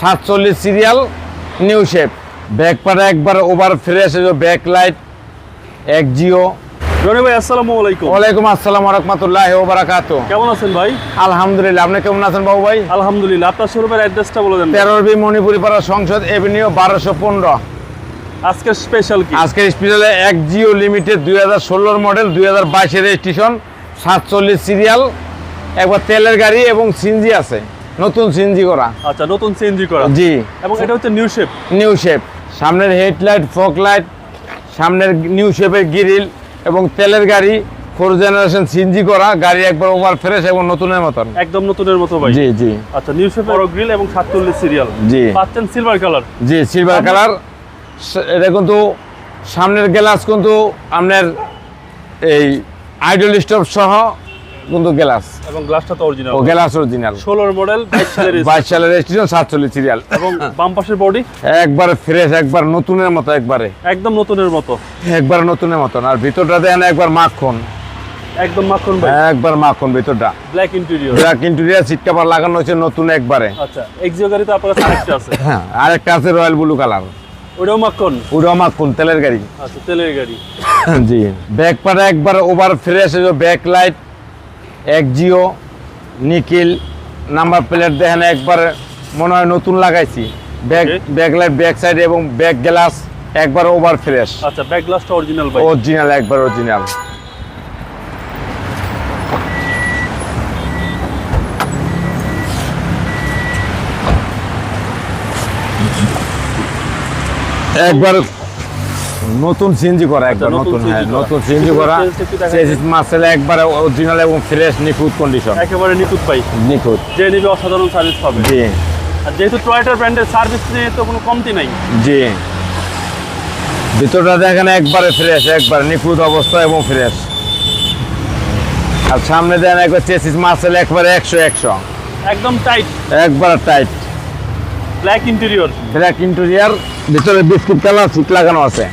সাতচল্লিশ serial new shape back পাটা একবার ওভার ফ্রেশ ব্যাক লাইট এক জিও রনি ভাই আসসালামু আলাইকুম। ওয়ালাইকুম আসসালাম রহমতুল্লাহ ওবরাকাত কেমন আছেন ভাই? আলহামদুলিল্লাহ আপনি কেমন আছেন বাবু ভাই? আলহামদুলিল্লাহ আপনার শোরুমের অ্যাড্রেসটা বলে দেন তেরো বি মণিপুরি পাড়া সংসদ এভিনিউ বারোশো পনেরো। আজকের স্পেশাল কি? আজকের স্পেশালে এক জিও লিমিটেড মডেল রেজিস্ট্রেশন সাতচল্লিশ সিরিয়াল একবার তেলের গাড়ি এবং সিনজি আছে। নতুন সিনজি করা। আচ্ছা নতুন সিএনজি করা। জি। এবং এটা হচ্ছে নিউ শেপ নিউ শেপ সামনের হেডলাইট ফক লাইট সামনের নিউ শেপের গ্রিল এবং তেলের গাড়ি ফোর জেনারেশন সিনজি করা গাড়ি একবার ওভার ফ্রেশ এবং নতুনের মতন। একদম নতুনের মতো ভাই। জি জি। আচ্ছা নিউ শেপ বড় গ্রিল এবং সাতচল্লিশ সিরিয়াল জি। পাচ্ছেন সিলভার কালার জি সিলভার কালার এটা কিন্তু সামনের গ্লাস কিন্তু আপনার এই আইডল স্টপ সহ কিন্তু গ্লাস। এবং গ্লাসটা তো অরিজিনাল ও গ্লাস অরিজিনাল ষোলোর মডেল বাইশ সালের বাইশ সালের রেজিস্ট্রেশন সাতচল্লিশ সিরিয়াল এবং বাম পাশের বডি একবার ফ্রেশ একবার নতুনের মতো একবারে। একদম নতুনের মতো। একবার নতুনের মতন। আর ভিতরটা দেখেন একবার মাখন। একদম মাখন ভাই একবার মাখন ভিতরটা। Black interior black interior seat cover লাগানো হয়েছে নতুন একবারে। আচ্ছা এক্সিও গাড়ি তো আপনার আরেকটা আছে। হ্যাঁ আরেকটা আছে রয়্যাল ব্লু কালার ওটাও মাখন? মাখন তেলের গাড়ি। আচ্ছা তেলের গাড়ি। জি। ব্যাক পাটা একবার ওভার ফ্রেশ ব্যাক লাইট এক জিও নিকিল নাম্বার প্লেট দেখেন একবার মনে হয় নতুন লাগাইছি। Back Okay. Back light back side এবং ব্যাক গ্লাস একবার ওভার ফ্রেশ আচ্ছা ব্যাক গ্লাসটা অরিজিনাল ভাই। অরিজিনাল একবার অরিজিনাল একবার নতুন সিএনজি করা একবার আচ্ছা, নতুন নতুন হ্যাঁ নতুন সিএনজি করা। চেসিস মাসেল একবার অরিজিনাল এবং ফ্রেশ নিখুঁত কন্ডিশন একেবারে নিখুঁত ভাই নিখুঁত। যে নিবে অসাধারণ সার্ভিস পাবে। জি। আর যেহেতু টয়টার ব্র্যান্ডের সার্ভিস নিয়ে তো কোনো কমতি নাই। জি। ভিতরটা দেখেন একবারে ফ্রেশ একবার নিখুঁত অবস্থা এবং ফ্রেশ আর সামনে দেন একবার চেসিস মাসেল একবারে একশো একশো। একদম টাইট একবার tight black interior black interior ভিতরে বিস্কুট কালার সিট লাগানো আছে।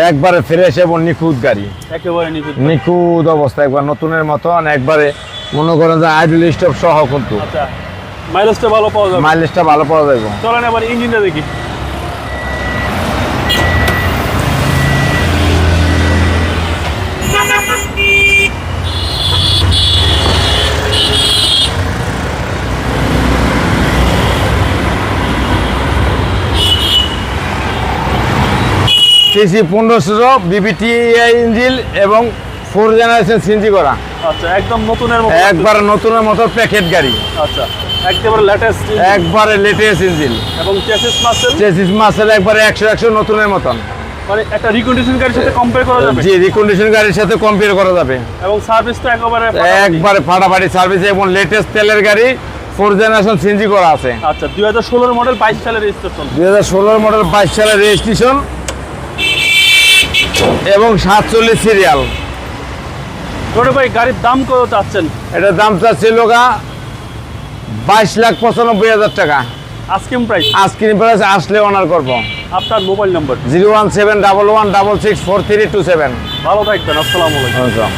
একবারে ফ্রেশ এবং নিখুঁত গাড়ি। একেবারে নিখুঁত নিখুঁত অবস্থা একবার নতুনের মতন একবারে মনে করেন যে আইডল স্টপ সহ কিন্তু। আচ্ছা মাইলেজটা ভালো পাওয়া যাবে। মাইলেজটা ভালো পাওয়া যাবে চলেন এবার ইঞ্জিনটা দেখি। সিসি পনেরোশো বিবিটি ইঞ্জিল এবং ফোর জেনারেশন সিনজি করা। আচ্ছা একদম নতুনের মতো একবার নতুনের মতো প্যাকেট গাড়ি। আচ্ছা একেবারে লেটেস্ট একবারে লেটেস্ট এবং চেসিস মাসেল চেসিস মাসের একবারে নতুনের মতন। মানে একটা রিকন্ডিশন গাড়ির সাথে কম্পেয়ার করা যাবে? জি রিকন্ডিশন গাড়ির সাথে কম্পেয়ার করা যাবে। এবং সার্ভিস তো একেবারে একবারে ফাটাফাটি সার্ভিস এবং লেটেস্ট তেলের গাড়ি ফোর জেনারেশন করা আছে। আচ্ছা মডেল বাইশ সালের রেজিস্ট্রেশন মডেল বাইশ সালের রেজিস্ট্রেশন এবং সাতচল্লিশ সিরিয়াল। ছোট ভাই গাড়ির দাম কত চাচ্ছেন? এটার দাম চাচ্ছিল গা বাইশ লাখ পঁচানব্বই হাজার টাকা। আস্কিং প্রাইস আজকের প্রাইস আসলে অনার করব। আপনার mobile number zero one seven double one double six four three two seven. ভালো থাকবেন আসসালামু আলাইকুম।